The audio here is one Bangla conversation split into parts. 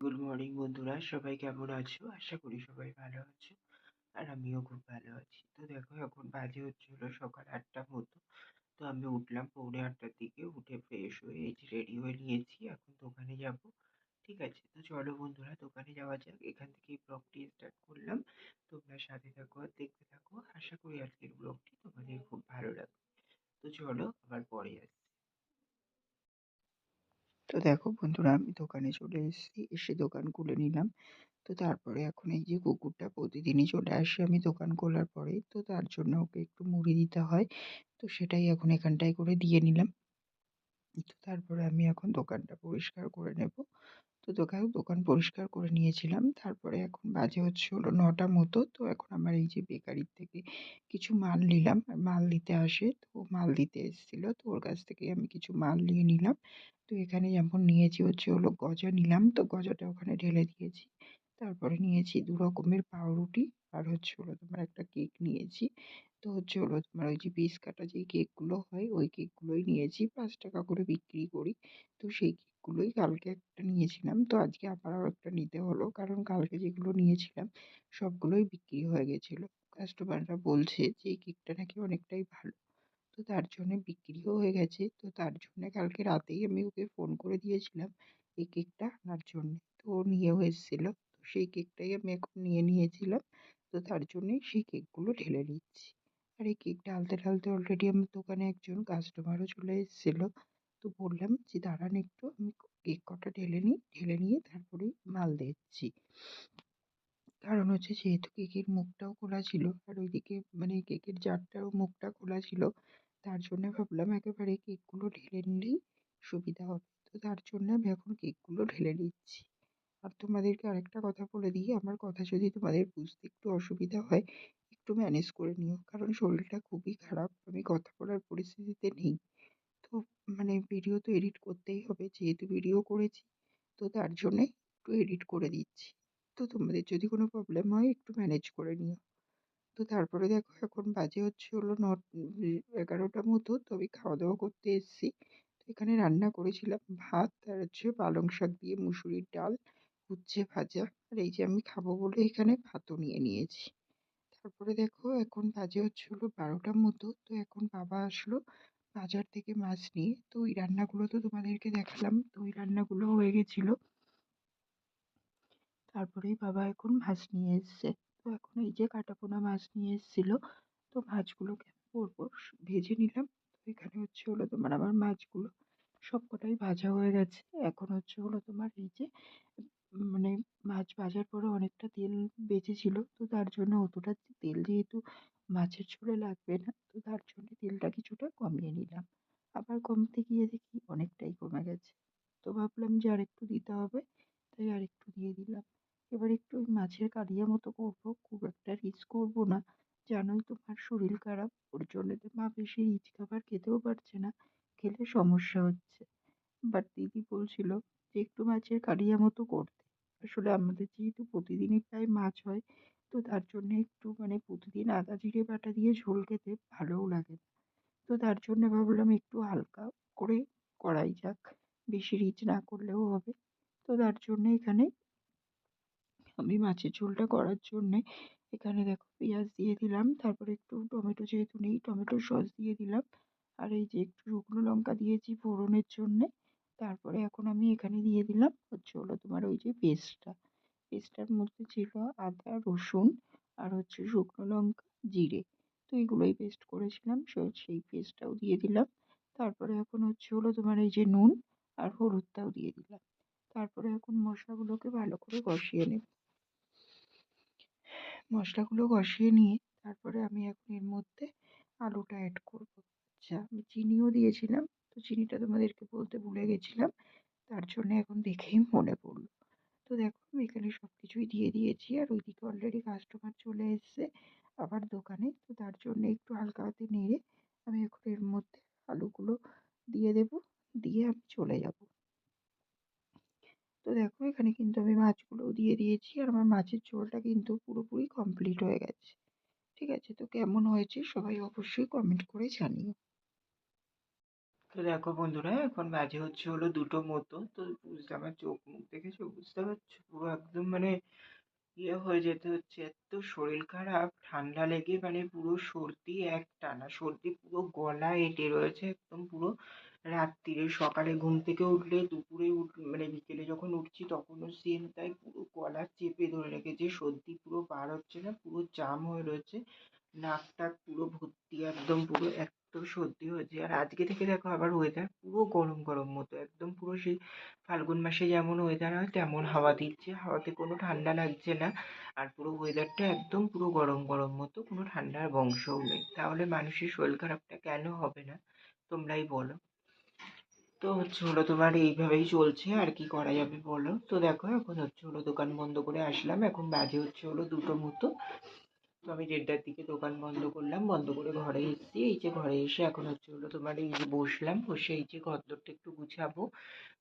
গুড মর্নিং বন্ধুরা। সবাই কেমন আছো? আশা করি সবাই ভালো আছো, আর আমিও খুব ভালো আছি। তো দেখো, এখন বাজে হচ্ছিল সকাল আটটার মতো। তো আমি উঠলাম পৌনে আটটার দিকে, উঠে ফ্রেশ হয়ে এই রেডি হয়ে নিয়েছি। এখন দোকানে যাব, ঠিক আছে? তো চলো বন্ধুরা, দোকানে যাওয়া যাক। এখান থেকেই ব্লগটি স্টার্ট করলাম। তোমরা সাথে থাকো আর দেখতে থাকো। আশা করি আজকের ব্লগটি তোমাদের খুব ভালো লাগবে। তো চলো, আবার পরে আসি তো দেখো বন্ধুরা, আমি দোকানে চলে এসেছি, এসে দোকান খুলে নিলাম। তো তারপরে এখন এই যে কুকুরটা প্রতিদিনই চলে আসে আমি দোকান খোলার পরে, তো তার জন্য ওকে একটু মুড়ি দিতে হয়। তো সেটাই এখন এখানটায় করে দিয়ে নিলাম। তো তারপরে আমি এখন দোকানটা পরিষ্কার করে নেব। তো দোকান দোকান পরিষ্কার করে নিয়েছিলাম। তারপরে এখন বাজে হচ্ছে হলো নটা মতো। তো এখন আমার এই যে বেকারির থেকে কিছু মাল নিলাম। মাল দিতে আসে, তো মাল দিতে এসেছিল। তো ওর কাছ থেকে আমি কিছু মাল নিয়ে নিলাম। তো এখানে যেমন নিয়েছি হচ্ছে হলো গজা নিলাম। তো গজাটা ওখানে ঢেলে দিয়েছি। তারপরে নিয়েছি দু রকমের পাউরুটি। আর হচ্ছে হলো তোমার একটা কেক নিয়েছি। তো হচ্ছে হলো তোমার ওই যে পিস কাটা যেই কেকগুলো হয়, ওই কেকগুলোই নিয়েছি। পাঁচ টাকা করে বিক্রি করি। তো সেই কেকগুলোই কালকে একটা নিয়েছিলাম। তো আজকে আবার একটা নিতে হলো। কারণ কালকে যেগুলো নিয়েছিলাম, সবগুলোই বিক্রি হয়ে গেছিল। কাস্টমাররা বলছে যে, এই কেকটা নাকি অনেকটাই ভালো। তো তার জন্যে বিক্রিও হয়ে গেছে। তো তার জন্যে কালকে রাতেই আমি ওকে ফোন করে দিয়েছিলাম এই কেকটা আনার জন্যে। তো ও নিয়েও এসেছিল। তো সেই কেকটাই আমি এখন নিয়ে নিয়েছিলাম। তো তার জন্যেই সেই কেকগুলো ঢেলে নিচ্ছি। আর এই কেক ঢালতে ঢালতে অলরেডি আমার দোকানে একজন কাস্টমারও চলে এসেছিল। তো বললাম যে, দাঁড়ান একটু, আমি কেক কটা ঢেলে নিই, ঢেলে নিয়ে তারপরেই মাল দিচ্ছি। কারণ হচ্ছে যেহেতু কেকের মুখটাও খোলা ছিল, আর ওইদিকে মানে কেকের জারটারও মুখটা খোলা ছিল, তার জন্য ভাবলাম একেবারে কেকগুলো ঢেলে নিলেই সুবিধা হবে। তো তার জন্য আমি এখন কেকগুলো ঢেলে নিচ্ছি। আর তোমাদেরকে আরেকটা কথা বলে দিই, আমার কথা যদি তোমাদের বুঝতে একটু অসুবিধা হয়, একটু ম্যানেজ করে নিও। কারণ শরীরটা খুবই খারাপ, আমি কথা বলার পরিস্থিতিতে নেই। তো মানে ভিডিও তো এডিট করতেই হবে, যেহেতু ভিডিও করেছি, তো তার জন্যে একটু এডিট করে দিচ্ছি। তো তোমাদের যদি কোনো প্রবলেম হয়, একটু ম্যানেজ করে নিও। তো তারপরে দেখো, এখন বাজে হচ্ছে হলো ন এগারোটা মতো, তো আমি খাওয়া দাওয়া করতে এসেছি। এখানে রান্না করেছিলাম ভাত আর হচ্ছে পালং শাক দিয়ে মুসুরির ডাল। উচ্ছে ভাজা আর এই যে আমি খাব বলে এখানে ভাতও নিয়ে নিয়েছি। তারপরে দেখো এখন বাজে হচ্ছে হলো বারোটার মতো। তো এখন বাবা আসলো বাজার থেকে মাছ নিয়ে। তো ওই রান্নাগুলো তো তোমাদেরকে দেখালাম। তো ওই রান্নাগুলো হয়ে গেছিল। তারপরেই বাবা এখন মাছ নিয়ে এসছে। তো এখন এই যে কাটাপোনা মাছ নিয়ে এসেছিল, তো মাছগুলোকে পরপর ভেজে নিলাম। তো এখানে হচ্ছে হলো তোমার আমার মাছগুলো সব কটাই ভাজা হয়ে গেছে। এখন হচ্ছে হলো তোমার এই যে মানে মাছ ভাজার পরে অনেকটা তেল বেঁচেছিল তো তার জন্য অতটা তেল যেহেতু মাছের ঝোলে লাগবে না, তো তার জন্য তেলটা কিছুটা কমিয়ে নিলাম। আবার কমতে গিয়ে দেখি অনেকটাই কমে গেছে। তো ভাবলাম যে আর একটু দিতে হবে, তাই আর একটু দিয়ে দিলাম। এবার একটু মাছের কালিয়া মতো করব, খুব একটা রিচ করব না। জানোই তো মার শরীর খারাপ, ওর জন্য তো মা বেশি রিচ খাবার খেতেও পারছে না, খেলে সমস্যা হচ্ছে। বাট দিদি বলছিল একটু মাছের কালিয়া মতো করতে। আসলে আমাদের যেহেতু প্রতিদিনই প্রায় মাছ হয়, তো তার জন্য একটু মানে প্রতিদিন আদা, জিরে, বাটা দিয়ে ঝোল খেতে ভালোও লাগে তো তার জন্য ভাবলাম একটু হালকা করে করাই যাক, বেশি রিচ না করলেও হবে। তো তার জন্য এখানে আমি মাছের ঝোলটা করার জন্যে এখানে দেখো পেঁয়াজ দিয়ে দিলাম, তারপরে একটু টমেটো যেহেতু নেই, টমেটো সস দিয়ে দিলাম। আর এই যে একটু শুকনো লঙ্কা দিয়েছি ফোড়নের জন্যে। তারপরে এখন আমি এখানে দিয়ে দিলাম হচ্ছে হলো তোমার ওই যে পেস্টটা পেস্টটার মধ্যে ছিল আদা, রসুন আর হচ্ছে শুকনো লঙ্কা, জিরে। তো এইগুলোই পেস্ট করেছিলাম সেই পেস্টটাও দিয়ে দিলাম। তারপরে এখন হচ্ছে হলো তোমার এই যে নুন আর হলুদটাও দিয়ে দিলাম। তারপরে এখন মশলাগুলোকে ভালো করে কষিয়ে নেব। মশলাগুলো কষিয়ে নিয়ে তারপরে আমি এখন এর মধ্যে আলুটা অ্যাড করব। আচ্ছা আমি চিনিও দিয়েছিলাম। তো চিনিটা তোমাদেরকে বলতে ভুলে গেছিলাম। তার জন্য এখন দেখেই মনে পড়ল। তো দেখো, আমি এখানে সব কিছুই দিয়ে দিয়েছি আর ওইদিকে অলরেডি কাস্টমার চলে এসছে, আবার দোকানে। তো তার জন্য একটু হালকা হাতে নেড়ে আমি এখন এর মধ্যে আলুগুলো দিয়ে দেব, দিয়ে আমি চলে যাব। তো দেখো, এখানে কিন্তু আমি মাছগুলোও দিয়ে দিয়েছি আর আমার মাছের ঝোলটা কিন্তু পুরোপুরি কমপ্লিট হয়ে গেছে। ঠিক আছে? তো কেমন হয়েছে সবাই অবশ্যই কমেন্ট করে জানিও। তো দেখো বন্ধুরা, এখন বাজে হচ্ছে হলো দুটো মতো। তো বুঝতে, আমার চোখ মুখ দেখেছ? বুঝতে পারছ? পুরো একদম মানে ইয়ে হয়ে যেতে হচ্ছে। এত শরীর খারাপ, ঠান্ডা লেগে মানে পুরো সর্দি এক টানা সর্দি পুরো গলা এঁটে রয়েছে একদম পুরো রাত্তিরে সকালে ঘুম থেকে উঠলে, দুপুরে উঠ মানে বিকেলে যখন উঠছি তখনও সেম তাই পুরো গলা চেপে ধরে রেখেছে। সর্দি পুরো বার হচ্ছে না, পুরো জাম হয়ে রয়েছে। নাক টাক পুরো ভর্তি, একদম পুরো এত সর্দি হয়েছে। আর আজকে থেকে দেখো আবার ওয়েদার পুরো গরম গরম মতো। একদম পুরো সেই ফাল্গুন মাসে যেমন ওয়েদার হয়, তেমন হাওয়া দিচ্ছে। হাওয়াতে কোনো ঠান্ডা লাগছে না। আর পুরো ওয়েদারটা একদম পুরো গরম গরম মতো। কোনো ঠান্ডার বংশও নেই। তাহলে মানুষের শরীর খারাপটা কেন হবে না? তোমরাই বলো। তো হচ্ছে হলো তোমার এইভাবেই চলছে। আর কি করা যাবে বলো? তো দেখো, এখন হচ্ছে হলো দোকান বন্ধ করে আসলাম। এখন বাজে হচ্ছে হলো দুটো মতো। তো আমি দেড়টার দিকে দোকান বন্ধ করলাম, বন্ধ করে ঘরে এসেছি। এই যে ঘরে এসে এখন হচ্ছে হলো তোমার এই যে বসলাম, বসে এই যে ঘরদোরটা একটু গুছাবো।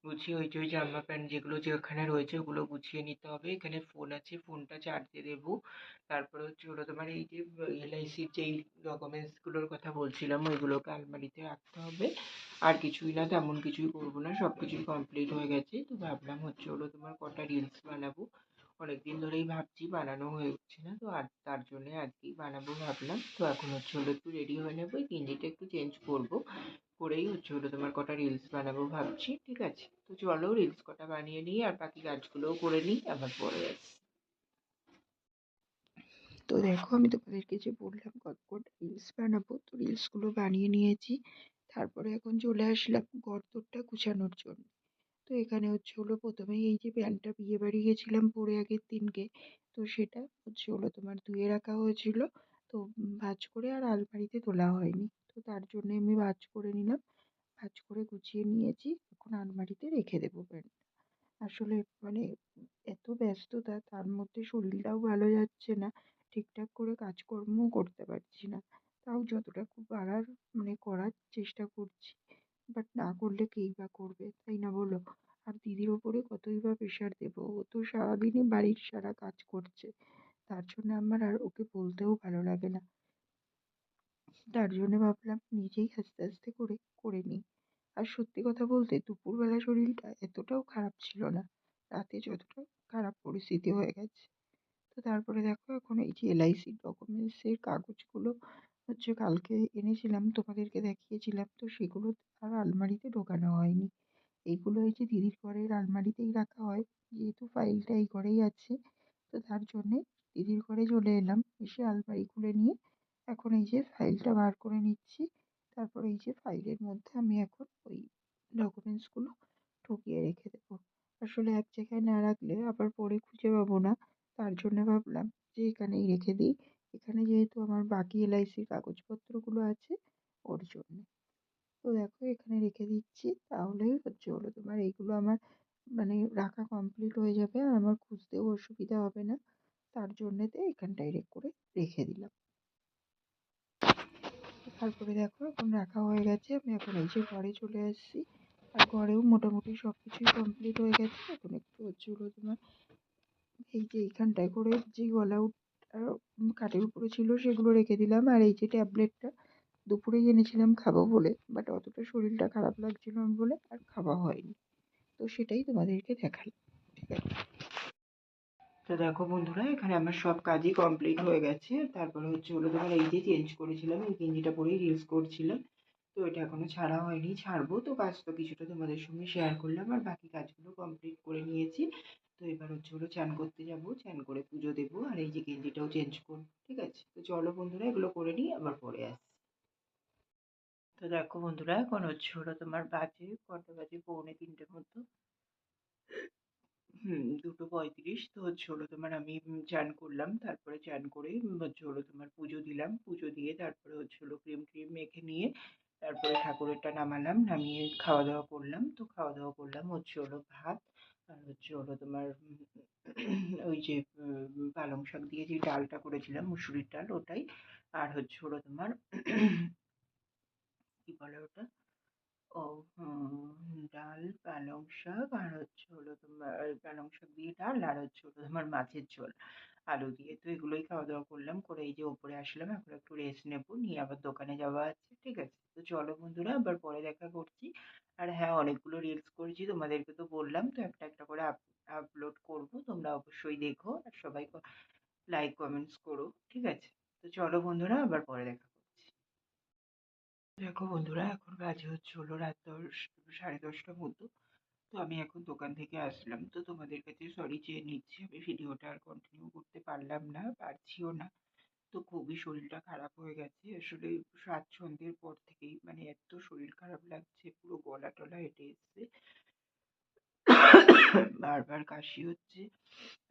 গুছিয়ে ওই যে ওই জামা প্যান্ট যেগুলো যেখানে রয়েছে ওগুলো গুছিয়ে নিতে হবে। এখানে ফোন আছে ফোনটা চার্জে দেবো। তারপরে হচ্ছে হলো তোমার এই যে এলআইসির যেই ডকুমেন্টসগুলোর কথা বলছিলাম, ওইগুলোকে আলমারিতে রাখতে হবে। আর কিছুই না, তেমন কিছুই করব না সব কিছুই কমপ্লিট হয়ে গেছে। তো ভাবলাম হচ্ছে হলো তোমার কটা রিলস বানাবো। অনেকদিন ধরেই ভাবছি বানানো হয়ে উঠছে না, তো আর তার জন্যে আজকেই বানাবো ভাবলাম। তো এখন হচ্ছে হলো একটু রেডি হয়ে নেব, এই গেঞ্জিটা একটু চেঞ্জ করব। করেই হচ্ছে হলো তোমার কটা রিলস বানাবো ভাবছি, ঠিক আছে? তো চলো রিলস কটা বানিয়ে নিই আর বাকি কাজগুলোও করে নিই, আবার পরে আসি তো দেখো, আমি তোমাদেরকে যে বললাম কত কটা রিলস বানাবো, তো রিলসগুলো বানিয়ে নিয়েছি। তারপরে এখন চলে আসলাম ঘরদোরটা গুছানোর জন্য। তো এখানে হচ্ছে হলো প্রথমেই এই যে প্যান্টটা বিয়ে বাড়ি গেছিলাম পরে আগের দিনকে, তো সেটা হচ্ছে হলো তোমার ধুয়ে রাখা হয়েছিল, তো ভাঁজ করে আর আলমারিতে তোলা হয়নি। তো তার জন্যে আমি ভাঁজ করে নিলাম, ভাঁজ করে গুছিয়ে নিয়েছি, এখন আলমারিতে রেখে দেবো প্যান্ট। আসলে মানে এত ব্যস্ততা, তার মধ্যে শরীরটাও ভালো যাচ্ছে না, ঠিকঠাক করে কাজকর্মও করতে পারছি না। তাও যতটুকু পারার মানে করার চেষ্টা করছি। বাট না করলে কেই বা করবে? তাই না বলো? আর দিদির ওপরে কতই বা প্রেশার দেবো? ও তো সারাদিনই বাড়ির সারা কাজ করছে। তার জন্য আমার আর ওকে বলতেও ভালো লাগে না। তার জন্য ভাবলাম নিজেই আস্তে আস্তে করে করে নিই। আর সত্যি কথা বলতে দুপুরবেলা শরীরটা এতটাও খারাপ ছিল না। রাতে যতটা খারাপ পরিস্থিতি হয়ে গেছে। তো তারপরে দেখো এখন এই যে এলআইসির ডকুমেন্টসের কাগজগুলো হচ্ছে কালকে এনেছিলাম, তোমাদেরকে দেখিয়েছিলাম, তো সেগুলো আর আলমারিতে ঢোকানো হয়নি। এইগুলো এই যে দিদির ঘরের আলমারিতেই রাখা হয়, যেহেতু ফাইলটা এই ঘরেই আছে, তো তার জন্যে দিদির ঘরে চলে এলাম, এসে আলমারি খুলে নিয়ে এখন এই যে ফাইলটা বার করে নিচ্ছি। তারপর এই যে ফাইলের মধ্যে আমি এখন ওই ডকুমেন্টসগুলো ঢুকিয়ে রেখে দেবো। আসলে এক জায়গায় না রাখলে আবার পরে খুঁজে পাবো না, তার জন্য ভাবলাম যে এখানেই রেখে দিই। এখানে যেহেতু আমার বাকি এলআইসির কাগজপত্রগুলো আছে, ওর জন্য। তো দেখো, এখানে রেখে দিচ্ছি। তাহলেই হচ্ছে হলো তোমার এইগুলো আমার মানে রাখা কমপ্লিট হয়ে যাবে আর আমার খুঁজতেও অসুবিধা হবে না। তার জন্যেতে এখানটায় রেক করে রেখে দিলাম। তারপরে দেখো, এখন রাখা হয়ে গেছে। আমি এখন এই যে ঘরে চলে এসেছি আর ঘরেও মোটামুটি সব কিছুই কমপ্লিট হয়ে গেছে। এখন একটু হচ্ছে হলো তোমার এই যে এইখানটায় করে যে গলা খাটের উপরে ছিল সেগুলো রেখে দিলাম। আর এই যে ট্যাবলেটটা দুপুরেই এনেছিলাম খাব বলে বাট অতটা শরীরটা খারাপ লাগছিল বলে আর খাওয়া হয়নি। তো সেটাই তোমাদেরকে দেখালাম। ঠিক আছে তো দেখো বন্ধুরা, এখানে আমার সব কাজই কমপ্লিট হয়ে গেছে। তারপরে হচ্ছে হলো তোমার এই যে চেঞ্জ করেছিলাম, এই গেঞ্জিটা পরেই রিলস করছিলাম। তো এটা এখনও ছাড়া হয়নি, ছাড়বো। তো কাজ তো কিছুটা তোমাদের সঙ্গে শেয়ার করলাম, আর বাকি কাজগুলো কমপ্লিট করে নিয়েছি। তো এবার হচ্ছে হলো চান করতে যাব, চান করে পুজো দেবো, আর এই যে গেঞ্জিটাও চেঞ্জ করব, ঠিক আছে? তো চলো বন্ধুরা, এগুলো করে নিই, আবার পরে আসছি। তো দেখো বন্ধুরা, এখন হচ্ছে হলো তোমার বাজে, কটা বাজে, পৌনে তিনটের মতো। দুটো পঁয়ত্রিশ, তো হচ্ছে হলো তোমার আমি চান করলাম, তারপরে চান করে হচ্ছে হলো তোমার পুজো দিলাম, পুজো দিয়ে তারপরে হচ্ছে হলো ক্রিম ট্রিম মেখে নিয়ে তারপরে ঠাকুরেরটা নামালাম, নামিয়ে খাওয়া দাওয়া করলাম, তো খাওয়া দাওয়া করলাম হচ্ছে হলো ভাত আর হচ্ছে হলো তোমার ওই যে পালং শাক দিয়ে যে ডালটা করেছিলাম, মুসুরির ডাল ওটাই। আর হচ্ছে হলো তোমার কি বলে ওটা? ও ডাল, পালং শাক, আর হচ্ছে হলো তোমার পালং শাক দিয়ে ডাল, আর হচ্ছে হলো তোমার মাছের ঝোল। আলু দিয়ে তো এগুলোই খাওয়া দাওয়া করলাম, করে এই যে ওপরে আসলাম, এখন একটু রেস্ট নেব, নিয়ে আবার দোকানে যাওয়া আছে, ঠিক আছে? তো চলো বন্ধুরা, আবার পরে দেখা করছি। আর হ্যাঁ অনেকগুলো রিলস করেছি, তোমাদেরকে তো বললাম, তো একটা একটা করে আপলোড করব, তোমরা অবশ্যই দেখো, আর সবাই লাইক কমেন্টস করো, ঠিক আছে? তো চলো বন্ধুরা, আবার পরে দেখা করছি। দেখো বন্ধুরা, এখন বাজে হচ্ছে হলো রাত দশ, সাড়ে দশটার মতো। তো আমি এখন দোকান থেকে আসলাম। তো তোমাদের কাছে সরি চেয়ে নিচ্ছি, আমি ভিডিওটা আর কন্টিনিউ করতে পারলাম না, পারছিও না। তো খুবই শরীরটা খারাপ হয়ে গেছে। আসলে সাত সন্ধ্যের পর থেকেই মানে এত শরীর খারাপ লাগছে, পুরো গলা টলা হেঁটে এসছে। বারবার কাশি হচ্ছে,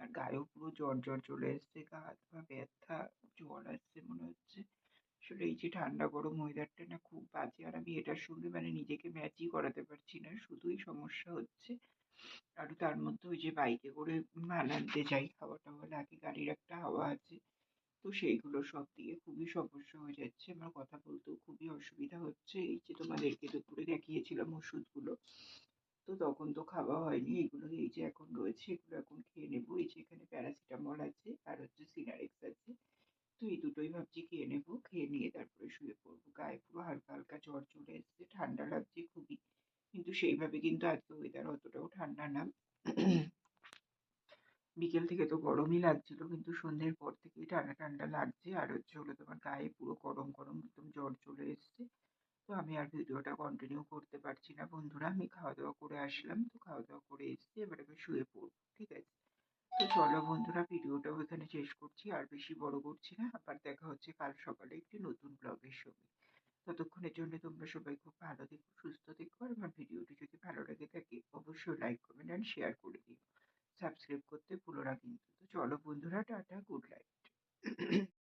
আর গায়েও পুরো জ্বর জ্বর চলে এসছে গা হাত পা ব্যথা, জ্বর আসছে মনে হচ্ছে। আসলে এই যে ঠান্ডা গরম ওয়েদারটা না খুব বাজে। আর আমি এটার সঙ্গে মানে নিজেকে ম্যাচই করাতে পারছি না। শুধুই সমস্যা হচ্ছে। আর তার মধ্যে ওই যে বাইকে করে মাল যাই হাওয়া টাওয়া লাগে গাড়ির একটা হাওয়া আছে। তো সেইগুলো সব দিয়ে খুবই সমস্যা হয়ে যাচ্ছে। আমার কথা বলতেও খুবই অসুবিধা হচ্ছে। এই যে তোমাদেরকে দুপুরে দেখিয়েছিলাম ওষুধগুলো, তো তখন তো খাওয়া হয়নি। এগুলো এই যে এখন রয়েছে, এগুলো এখন খেয়ে নেব। এই যে এখানে প্যারাসিটামল আছে আর হচ্ছে সিনারেক্স আছে। তো এই দুটোই ভাবছি খেয়ে নেব খেয়ে নিয়ে তারপরে শুয়ে পড়ব গায়ে পুরো হালকা হালকা জ্বর চলে এসছে ঠান্ডা লাগছে খুবই কিন্তু সেইভাবে কিন্তু আজকে ওয়েদার অতটাও ঠান্ডা না। বিকেল থেকে তো গরমই লাগছিল, কিন্তু সন্ধ্যের পর থেকেই ঠান্ডা ঠান্ডা লাগছে। আর হচ্ছে হলো তোমার গায়ে পুরো গরম গরম একদম জ্বর চলে এসছে। তো আমি আর ভিডিওটা কন্টিনিউ করতে পারছি না বন্ধুরা। আমি খাওয়া দাওয়া করে আসলাম, তো খাওয়া দাওয়া করে এসছি। এবার আমি শুয়ে পড়ব, ঠিক আছে? তো চলো বন্ধুরা, ভিডিওটাও এখানে শেষ করছি। আর বেশি বড় করছি না। আবার দেখা হচ্ছে কাল সকালে একটি নতুন ব্লগের সঙ্গে। ততক্ষণের জন্য তোমরা সবাই খুব ভালো থেকো, সুস্থ থেকো। আর আমার ভিডিওটি যদি ভালো লাগে থাকে, অবশ্যই লাইক কমেন্ট অ্যান্ড শেয়ার করে দিও। সাবস্ক্রাইব করতে ভুলো না কিন্তু। তো চলো বন্ধুরা, টাটা গুড নাইট